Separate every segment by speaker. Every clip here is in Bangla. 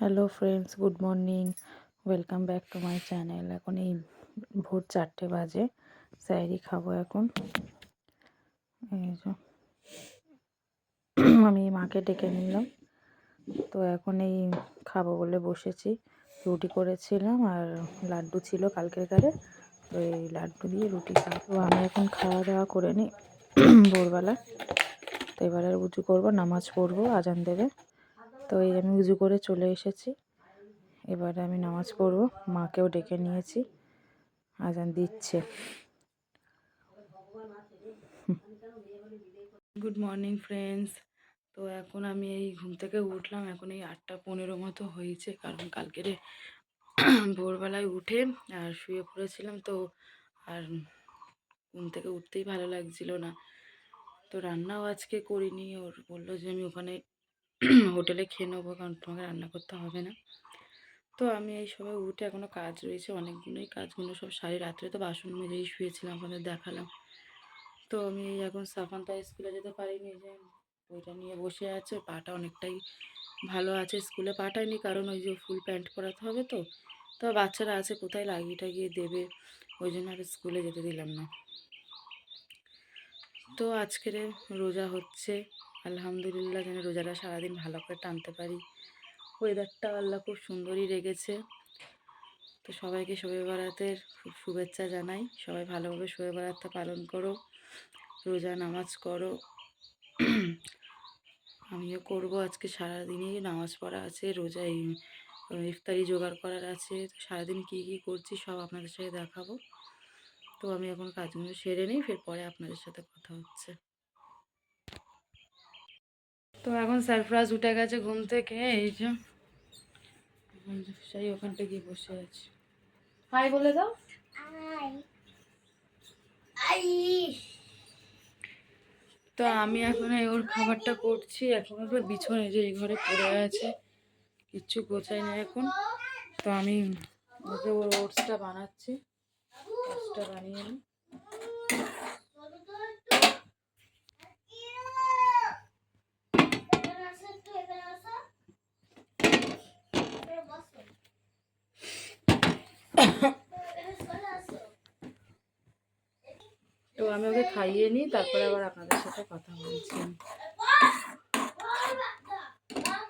Speaker 1: Hello friends good morning welcome back to my channel এখন এই ভোর চারটে বাজে। স্যারি খাব এখন। এই যে। আমি মাকে ডেকে নিলাম। তো এখন এই খাব বলে বসেছি। রুটি করেছিলাম আর লাড্ডু ছিল কালকের কারে তো এই লাড্ডু দিয়ে রুটি খাব। আমি এখন খাওয়া দাওয়া করে নিই ভোরবেলা। তো এবারে উঁচু করব, নামাজ পড়ব, আজান দেবে। তো এই আমি উজু করে চলে এসেছি। এবারে আমি নামাজ পড়ব। মাকেও ডেকে নিয়েছি। আজান দিচ্ছে। Good morning friends. তো এখন আমি এই ঘুম থেকে উঠলাম। এখন এই আটটা পনেরো মতো হয়েছে। কারণ কালকেরে ভোরবেলায় উঠে আর শুয়ে পড়েছিলাম তো। আর ঘুম থেকে উঠতেই ভালো লাগছিল না। তো রান্নাও আজকে করিনি। ওর বলল যে আমি ওখানে হোটেলে খেয়ে নেব কারণ তোমাকে রান্না করতে হবে না। তো আমি এই সবাই উঠে এখনও কাজ রয়েছে, অনেকগুলোই কাজগুলো সব সারি। রাত্রে তো বাসন মেজেই শুয়েছিলাম আপনাদের দেখালাম। তো আমি এখন সাফান তো স্কুলে যেতে পারিনি যে ওইটা নিয়ে বসে আছে, পাটা অনেকটাই ভালো আছে। স্কুলে পাঠায়নি কারণ ওই যে ফুল প্যান্ট পরাতে হবে তো তো বাচ্চারা আছে, কোথায় লাগিয়ে টাগিয়ে দেবে? ওই জন্য আর স্কুলে যেতে দিলাম না। তো আজকের রোজা হচ্ছে। আলহামদুলিল্লাহ যেন রোজাটা সারাদিন ভালো করে টানতে পারি। ওয়েদারটা আল্লাহ খুব সুন্দরই রেগেছে তো সবাইকে শবে বারাতের খুব শুভেচ্ছা জানাই। সবাই ভালোভাবে শবে বারাতটা পালন করো। রোজা নামাজ করো। আমিও করব। আজকে সারাদিনই নামাজ পড়া আছে, রোজা ইফতারি জোগাড় করার আছে। তো সারাদিন কী কী করছি সব আপনাদের সাথে দেখাবো। তো আমি এখন কাজগুলো সেরে নিই, ফের পরে আপনাদের সাথে কথা হচ্ছে। তো এখন সারফরাজ উঠে গেছে ঘুম থেকে, এই যে। সেই ওখানটা গিয়ে বসে আছে। হাই বলে দাও। তো আমি এখন এই ওর খাবারটা করছি, এখন ওর বিছনে যে এই ঘরে পড়ে আছে, কিচ্ছু গোছাই না এখন। তো আমি ওকে ওর ওটসটা বানাচ্ছি ওটসটা বানিয়ে নিই। তো আমি ওকে খাইয়ে নিই, তারপরে আবার আপনাদের সাথে কথা বলছি।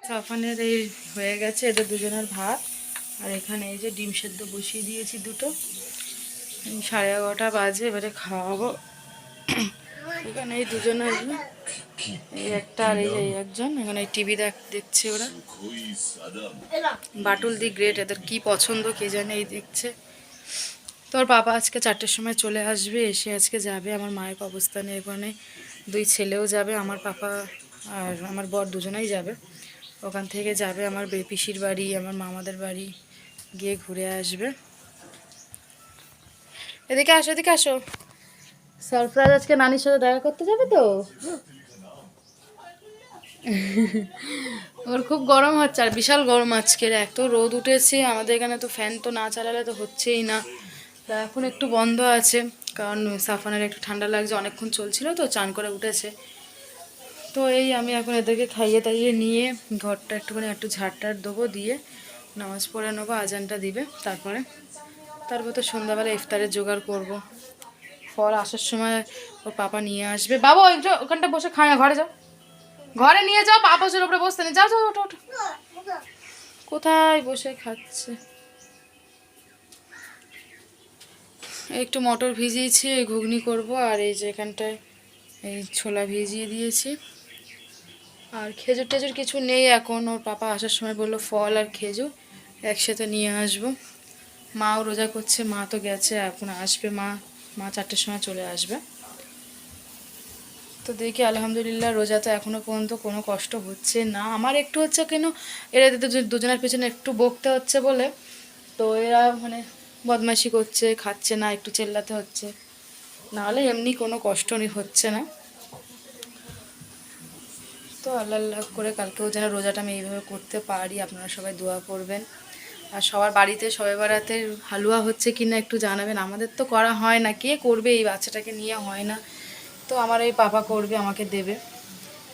Speaker 1: সাফানের এই হয়ে গেছে, এদের দুজনের ভাত। আর এখানে এই যে ডিম সেদ্ধ বসিয়ে দিয়েছি দুটো। সাড়ে এগারোটা বাজে, এবারে খাওয়াবো। এখানে এই দুজনের এই একটা আর এই একজন। এখানে টিভি দেখ, দেখছে ওরা। বাটুল দি গ্রেট, এদের কি পছন্দ কে জানে, এই দেখছে। তোর বাবা আজকে চারটের সময় চলে আসবে এসে আজকে যাবে আমার মায়ের অবস্থানে এখানে দুই ছেলেও যাবে আমার পাপা আর আমার বর দুজনেই যাবে। ওখান থেকে যাবে আমার পিসির বাড়ি আমার মামাদের বাড়ি গিয়ে ঘুরে আসবে। এদিকে আসো এদিকে আসো। সারপ্রাইজ আজকে নানির সাথে দেখা করতে যাবে তো? ওর খুব গরম হচ্ছে আর বিশাল গরম আজকের এত রোদ উঠেছে আমাদের এখানে তো ফ্যান তো না চালালে তো হচ্ছেই না। তা এখন একটু বন্ধ আছে, কারণ সাফানের একটু ঠান্ডা লাগছে, অনেকক্ষণ চলছিল তো, চান করে উঠেছে। তো এই আমি এখন এদেরকে খাইয়ে তাইয়ে নিয়ে ঘরটা একটুখানি একটু ঝাড়টার দেবো, দিয়ে নামাজ পড়ে নেব, আজানটা দিবে, তারপরে তারপর তো সন্ধ্যাবেলা ইফতারের জোগাড় করব। ফল আসার সময় ওর পাপা নিয়ে আসবে। বাবা, ওই ওখানটা বসে খায় না, ঘরে যাও। ঘরে নিয়ে যাও পাপসের ওপরে বসতে নেই। যাও যাও ওটা ওটা কোথায় বসে খাচ্ছে? একটু মটর ভিজিয়েছি, এই ঘুগনি করব আর এই যে এখানটায় এই ছোলা ভিজিয়ে দিয়েছি। আর খেজুর টেজুর কিছু নেই এখন, ওর পাপা আসার সময় বলল ফল আর খেজুর একসাথে নিয়ে আসব। মাও রোজা করছে, মা তো গেছে, এখন আসবে মা মা চারটের সময় চলে আসবে। তো দেখি, আলহামদুলিল্লাহ রোজা তো এখনও পর্যন্ত কোনো কষ্ট হচ্ছে না। আমার একটু হচ্ছে কেন, এরা দুজনের পেছনে একটু বকতে হচ্ছে বলে। তো এরা মানে বদমাইশি করছে, খাচ্ছে না, একটু চেল্লাতে হচ্ছে। নাহলে এমনি কোনো কষ্ট হচ্ছে না। তো আল্লাহ আল্লাহ করে কালকেও যেন রোজাটা আমি এইভাবে করতে পারি, আপনারা সবাই দোয়া করবেন। আর সবার বাড়িতে, সবাই বাড়াতে হালুয়া হচ্ছে কি না একটু জানাবেন। আমাদের তো করা হয় না, কে করবে এই বাচ্চাটাকে নিয়ে হয় না। তো আমার এই পাপা করবে, আমাকে দেবে।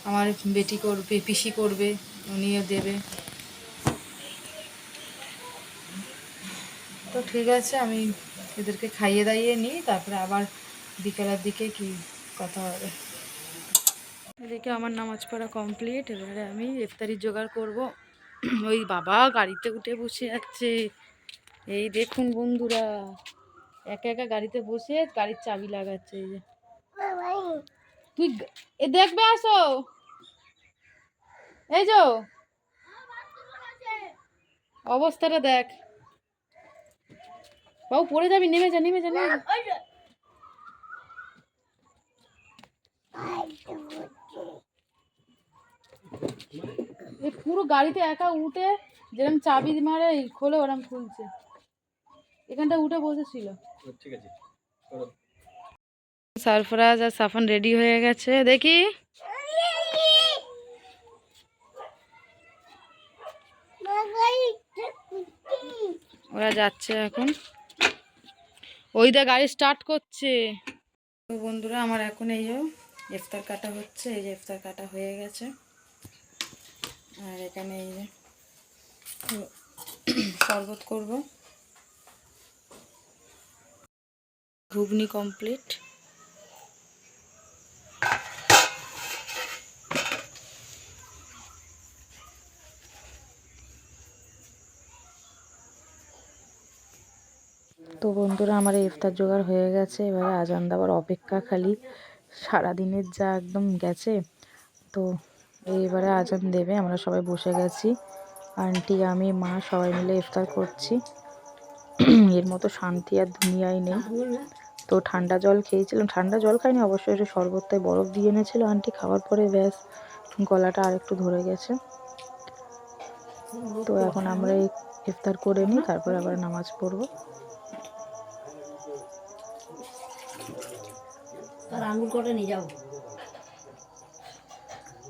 Speaker 1: আমার বেটি করবে, পিসি করবে, উনিও দেবে। তো ঠিক আছে, আমি এদেরকে খাইয়ে দাইয়ে নিই, তারপরে আবার বিকেলের দিকে কি কথা হবে। এদিকে আমার নামাজ পড়া কমপ্লিট, এবারে আমি ইফতারির জোগাড় করব। ওই বাবা গাড়িতে উঠে বসে যাচ্ছে এই দেখুন বন্ধুরা, একা একা গাড়িতে বসে গাড়ির চাবি লাগাচ্ছে এই যে। তুই এ দেখবে আসো। এই যো। অবস্থাটা দেখ। বাবু পড়ে যাবি নেমে যা নেমে যা নেমে যা। এই পুরো গাড়িতে একা উঠে যেরকম চাবি মারে খোলে ওরম খুলছে। এখানটা উঠে বসেছিল
Speaker 2: ঠিক আছে
Speaker 1: সারফরাজ আর সাফান রেডি হয়ে গেছে দেখি। ওরা যাচ্ছে এখন। ওই দা গাড়ি স্টার্ট করছে। তো বন্ধুরা, আমার এখন এই ইফতার কাটা হচ্ছে, এই যে ইফতার কাটা হয়ে গেছে। আর এখানে এই যে শরবত করব। ঘুগনি কমপ্লিট তো বন্ধুরা, আমার ইফতার জোগাড় হয়ে গেছে। এবারে আজান দেওয়ার অপেক্ষা খালি। সারাদিনের যা একদম গেছে, তো এইবারে আজান দেবে। আমরা সবাই বসে গেছি। আন্টি, আমি, মা সবাই মিলে ইফতার করছি। এর মতো শান্তি আর দুনিয়ায় নেই। তো ঠান্ডা জল খেয়েছিলাম। ঠান্ডা জল খাইনি, অবশ্যই একটু শরবতটায় বরফ দিয়ে এনেছিল আন্টি। খাওয়ার পরে ব্যাস, গলাটা আর একটু ধরে গেছে। তো এখন আমরা ইফতার করে নিই, তারপরে আবার নামাজ পড়ব।
Speaker 3: তার আঙ্গুর কটা নিয়ে যাও।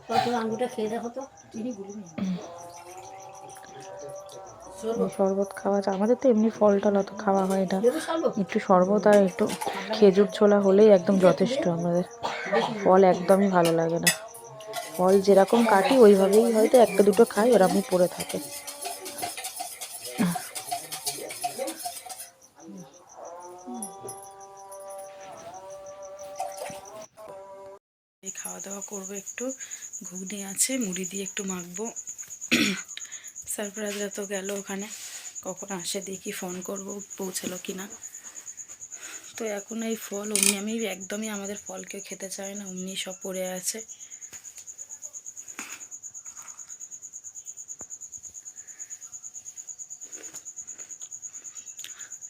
Speaker 3: কত আঙ্গুরটা খেয়ে দেখো তো চিনি গুলি
Speaker 1: শরবত খাওয়া যায়। আমাদের তো এমনি ফল টল অত খাওয়া হয় না। একটু শরবত আর একটু খেজুর ছোলা হলেই একদম যথেষ্ট আমাদের। ফল একদমই ভালো লাগে না। ফল যেরকম কাটি ওইভাবেই হয়তো একটা দুটো খাই ওরকমই পড়ে থাকে। একটু ঘুগনি আছে, মুড়ি দিয়ে একটু মাখবো। সারপ্রাইজরা তো গেল ওখানে, কখন আসে দেখি ফোন করব, পৌঁছালো কি না তো এখন এই ফল অমনি, আমি একদমই আমাদের ফলকে খেতে চাই না, অমনি সব পড়ে আছে।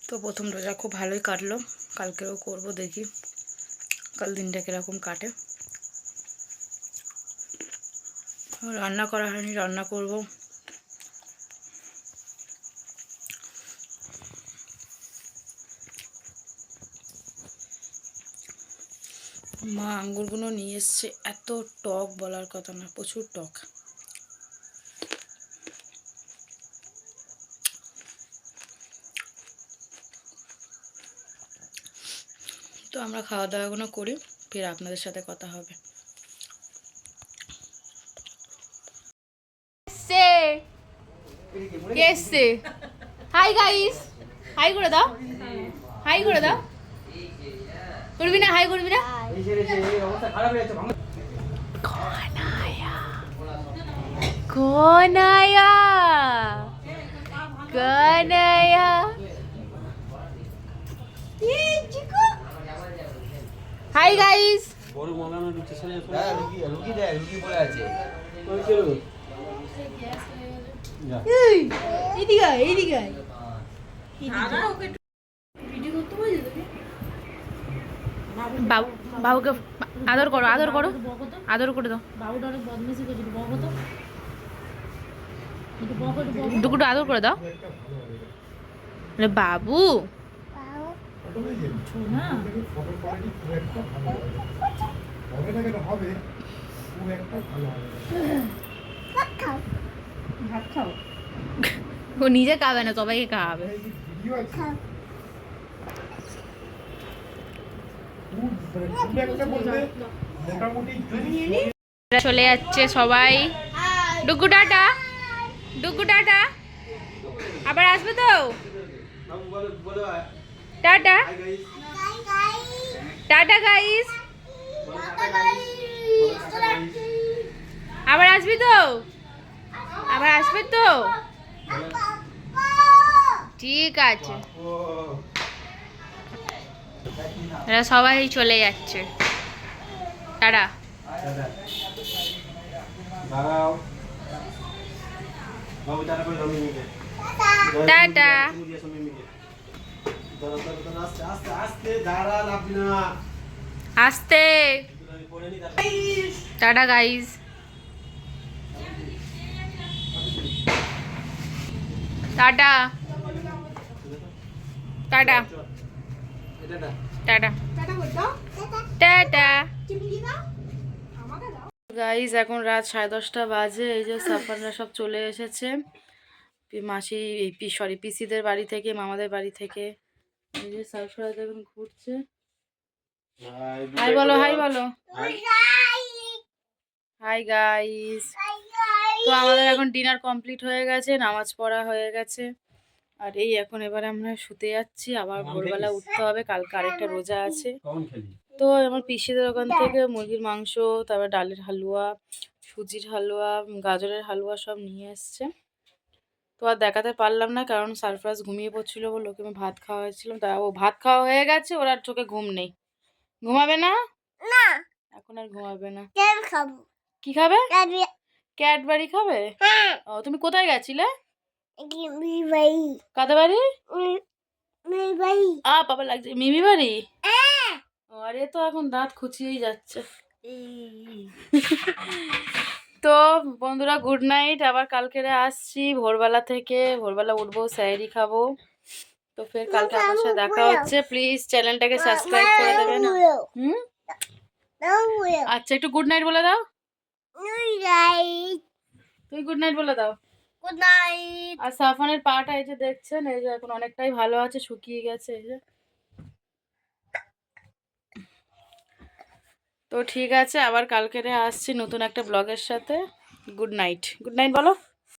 Speaker 1: তো প্রথম রোজা খুব ভালোই কাটলো, কালকেও করব দেখি, কাল দিনটা কীরকম কাটে। রান্না করা হয়নি, রান্না করব। মা আঙ্গুরগুলো নিয়ে এসছে। এত টক বলার কথা না, প্রচুর টক। তো আমরা খাওয়া দাওয়াগুলো করি, ফের আপনাদের সাথে কথা হবে
Speaker 4: এসছে কে এসছে হাই গাইস হাই করে দাও হাই করে দাও করবি না হাই করবি না কনায়া কনায়া হাই গাইস
Speaker 2: বড় মলানা রুচি সালে
Speaker 5: রুগী রুগী দেয় রুগী বলে আছে।
Speaker 2: যা
Speaker 4: এদিকে আয়, এদিকে আয়। বাবু বাবুকে আদর করো আদর করো। আদর করে দাও।
Speaker 3: বাবুটা অনেক বদমেশি করছিল বকো তো একটু বকো একটু বকো
Speaker 4: দুকুটো আদর করে দাও বাবু
Speaker 3: না ভাত খাও?
Speaker 4: ও নিজে খাবে না সবাইকে খাওয়াবে। চলে যাচ্ছে সবাই। ডুগু টাটা ডুগু টাটা। আবার আসবে তো? টাটা। টাটা গাইস আবার আসবি তো? আবার আসবে তো ঠিক আছে এরা সবাই চলে যাচ্ছে টাটা
Speaker 2: দাঁড়াও টাটা করে দাও মিমিকে
Speaker 4: টাটা।
Speaker 2: চুমু দিয়েছ মিমিকে দাঁড়াও দাঁড়াও দাঁড়াও আস্তে আস্তে আস্তে দাঁড়া লাভবি না
Speaker 4: আসতে
Speaker 2: এগুলো আমি পরে নি দাঁড়া
Speaker 4: টাটা গাইস টাটা। টাটা।
Speaker 2: এটা
Speaker 4: টাটা। টাটা।
Speaker 1: গাইজ এখন রাত সাড়ে দশটা বাজে এই যে সাফাররা সব চলে এসেছে। মাসি এই পি সরি পিসিদের বাড়ি থেকে মামাদের বাড়ি থেকে। এই যে সারফরাজ এখন ঘুরছে। হাই বলো হাই বলো। হাই গাইস তো আমাদের এখন ডিনার কমপ্লিট হয়ে গেছে নামাজ পড়া হয়ে গেছে। আর এই এখন এবারে আমরা শুতে যাচ্ছি আবার ভোরবেলা উঠতে হবে কালকে আরেকটা রোজা আছে। তো আমার পিসিদের ওখান থেকে মুরগির মাংস তারপর ডালের হালুয়া সুজির হালুয়া গাজরের হালুয়া সব নিয়ে এসছে। তো আর দেখাতে পারলাম না কারণ সারফরাজ ঘুমিয়ে পড়ছিল বলে ওকে আমি ভাত খাওয়া হয়েছিলাম তা ও ভাত খাওয়া হয়ে গেছে ওর আর চোখে ঘুম নেই। ঘুমাবে না?
Speaker 6: না।
Speaker 1: এখন আর ঘুমাবে না। কি খাবে? ক্যাডবারি খাবে?
Speaker 6: হ্যাঁ।
Speaker 1: ও তুমি কোথায় গেছিলে?
Speaker 6: কি মি ভাই
Speaker 1: কাদের বাড়ি আ বাবা লাগছে মিমি বাড়ি ও, আরে তো এখন দাঁত খুচিয়েই যাচ্ছে। তো বন্ধুরা গুড নাইট আবার কালকেরে আসছি ভোরবেলা থেকে। ভোরবেলা উঠবো স্যারি খাব। তো ফের কালকে আপনার সাথে দেখা হচ্ছে। প্লিজ চ্যানেলটাকে সাবস্ক্রাইব করে দেবেন। হুম? আচ্ছা একটু গুড নাইট বলে দাও। তুই গুড নাইট বলে দাও।
Speaker 6: গুড নাইট
Speaker 1: আর সাফানের পাটা এই যে দেখছেন এই যে এখন অনেকটাই ভালো আছে শুকিয়ে গেছে এই যে। তো ঠিক আছে আবার কালকেরে আসছি নতুন একটা ব্লগের সাথে। গুড নাইট গুড নাইট বলো।